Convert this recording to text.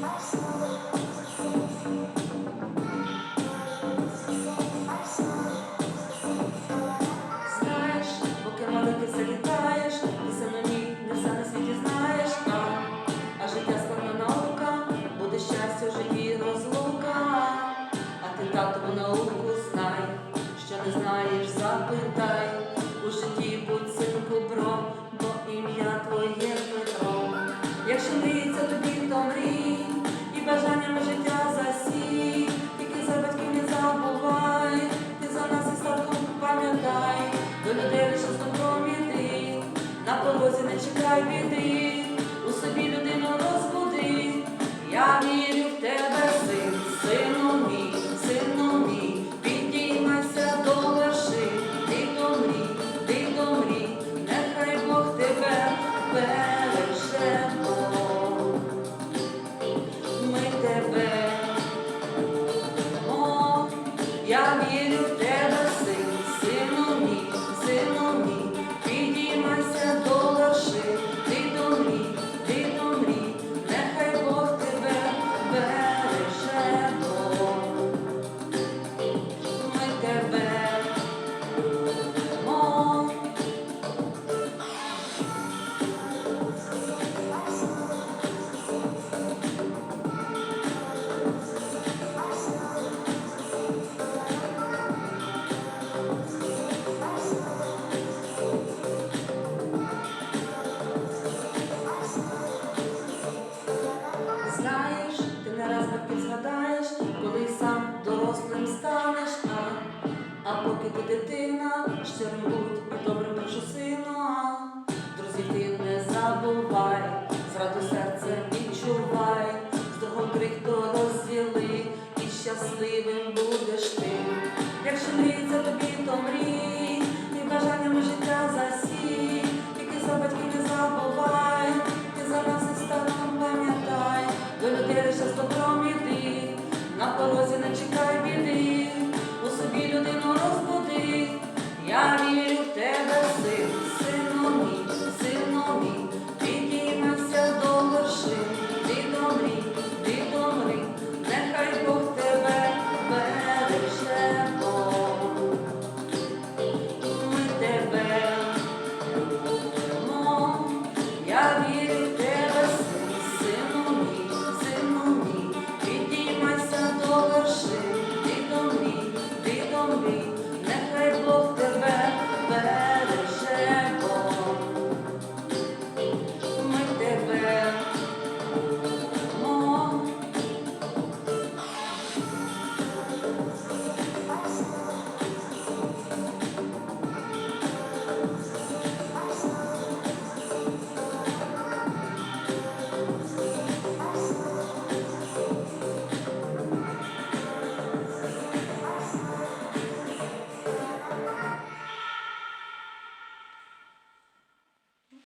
nossa людей лише основном іти, на порозі не чекай біди, у собі людину розбуди, я вірю в тебе, син, сину мій, сину мій, підіймайся до вершин, ти до ти до нехай Бог тебе береже, ми тебе, О, я вірю в тебе. тільки дитина, щиро будь і добре прошу minha vida.